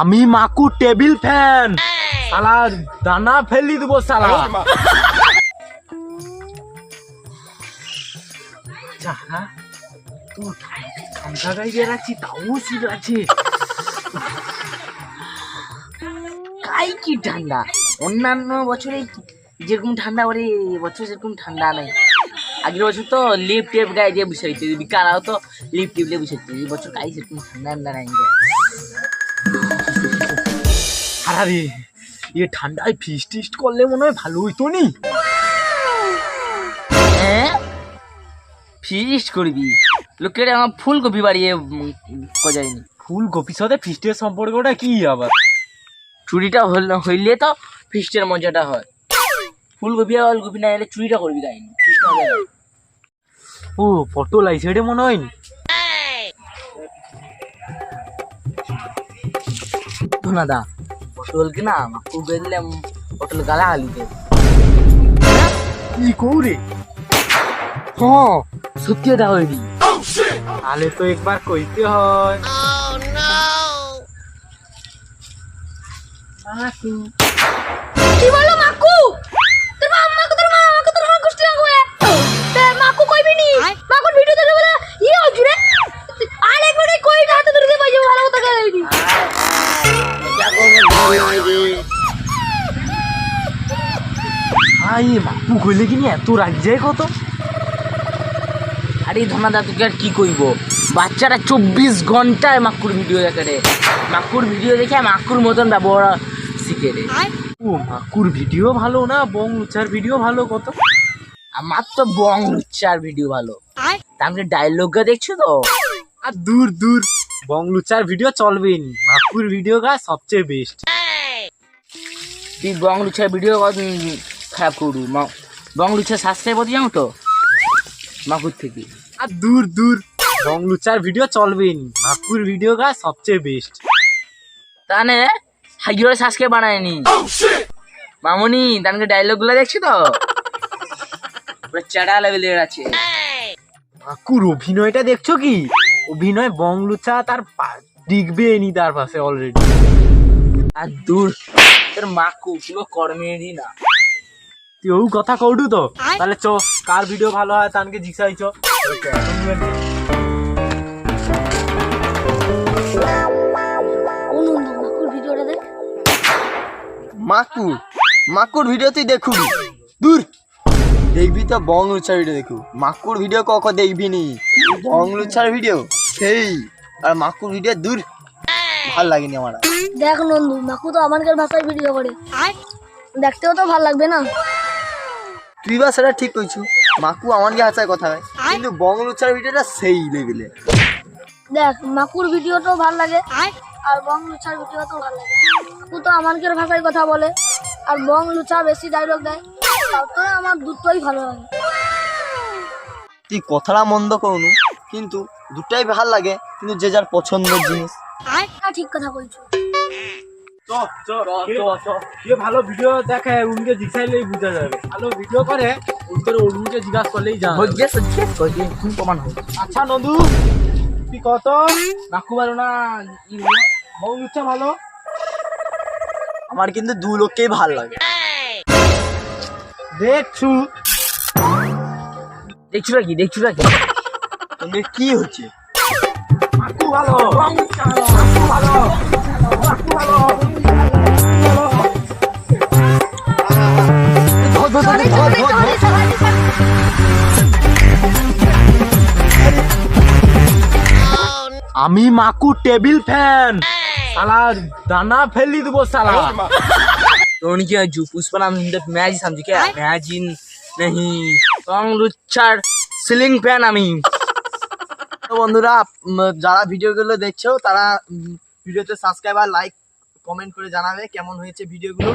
আমি মাকু table fan. সালা দানা ফেলি দেবো সালা তো ঠান্ডা গাই বেড়াচ্ছি তাও শীত আছে। কাই কি ঠান্ডা? অন্যান্য বছরে যেরকম ঠান্ডা পড়ে এবছর সেরকম ঠান্ডা নেই। আগের বছর তো লিপ টেপ গায়ে দিয়ে বসে হইতে বিকারাও তো লিপ টেপ দিয়ে বসে এই বছর কাই সেরকম ঠান্ডা ঠান্ডা নাই। আরে এ ঠান্ডায় ফিস্ট টিস্ট করলে মনে হয় ভালো হইতো নি। হ্যাঁ? ফিস্ট করবি? লোকের আমার ফুলকপি বাড়িয়ে কজায়নি। ফুলকপির সাথে ফিস্টের সম্পর্কটা কি আবার? চুরিটা হইলে তো ফিস্টের মজাটা হয়। ফুলকপি আর অলকপি না এলে চুরিটা করবি হবে। ও পটল আইছে রে মনে হয় ধনাদা পটল কিনা মাকু বেরলে পটল গালা হালিতে কি কৌরে হ্যাঁ সত্যি কথা হইবি তাহলে তো একবার কইতে হয় কি আই বাপু কইলে কি এত রাগ যায় কত? আরে ধনাদা তোকে আর কি কইব? বাচ্চারা চব্বিশ ঘন্টায় মাকুর ভিডিও দেখে রে। মাকুর ভিডিও দেখে মাকুর মতন ব্যবহার শিখে রে। ও মাকুর ভিডিও ভালো না? বং লুচার ভিডিও ভালো কত? আমার তো বং লুচ্চার ভিডিও ভালো। তাহলে ডায়লগটা দেখছ তো? আর দূর দূর। বং লুচার ভিডিও চলবেই নি। মাকুর ভিডিও গা সবচেয়ে বেস্ট তুই বং ভিডিও খারাপ করু মা- বং লুচ্চার সাবস্ক্রাইব করতে যাও তো মাকুর থেকে? আর দূর দূর। বং লুচার ভিডিও চলবেই নি। মাকুর ভিডিও গা সবচেয়ে বেস্ট তাহলে হাইগুলো সাবস্ক্রাইব বানায়নি মামনি তানকে ডায়লগগুলো দেখছি তো? পুরো চাড়া লেভেলের আছে। মাকুর অভিনয়টা দেখছ কি? অভিনয় বং লুচা তার পা- ডিগবে নি তার পাশে অলরেডি আর দূর। তোর মাকু পুরো কর্মেরই না। তুই ও কথা কৌডু তো? তাহলে চ কার ভিডিও ভালো হয় তানকে জিজ্ঞাসা চ। অনুন মাকুর মাকুর মাকুর ভিডিও তুই দেখুবি। দূর। দেখবি তো বং লুচার ভিডিও দেখু। মাকুর ভিডিও কক দেখবি নি? বং লুচার ভিডিও সেই। আর মাকুর ভিডিও দূর। ভালো লাগেনি আমার। দেখ নন্দু মাকু তো আমাদের ভাষায় ভিডিও করে। দেখতেও তো ভালো লাগবে না? তুই বা সেটা ঠিক কইছু মাকু আমার গিয়ে হাসায় কথা হয় কিন্তু বং লুচার ভিডিওটা সেই লেভেলে দেখ মাকুর ভিডিওটাও ভালো লাগে আর? বং লুচার ভিডিও তো ভালো লাগে। মাকু তো আমাদের ভাষায় কথা বলে আর বং লুচা বেশি ডায়লগ দেয় তাও তো আমার দুটোই ভালো লাগে। তুই কথাটা মন্দ করনু কিন্তু দুটাই ভালো লাগে কিন্তু যে যার পছন্দের জিনিস। না ঠিক কথা বলছো ভালো ভিডিও দেখে উনকে জিজ্ঞাসলেই বোঝা যাবে। ভালো ভিডিও করে উনকে জিজ্ঞাসা করলেই যাবে। প্রমাণ হবে। আচ্ছা নন্দু তুই কত? মাকু ভালো না ভালো? ভালো? আমার কিন্তু দু লোককেই ভালো লাগে। দেখছু। দেখছ নাকি দেখছ নাকি? কি হচ্ছে? মাকু ভালো। আমি মাকু টেবিল ফ্যান। সালা দানা ফেলি দেবো সালা তোর কি আজু পুষ্পা নাম ম্যাজ সামজি কে? ম্যাজিন নেহি। তং লুচ্ছার সিলিং ফ্যান আমি। বন্ধুরা যারা ভিডিওগুলো দেখছ তারা ভিডিওতে সাবস্ক্রাইব আর লাইক কমেন্ট করে জানাবে কেমন হয়েছে ভিডিওগুলো।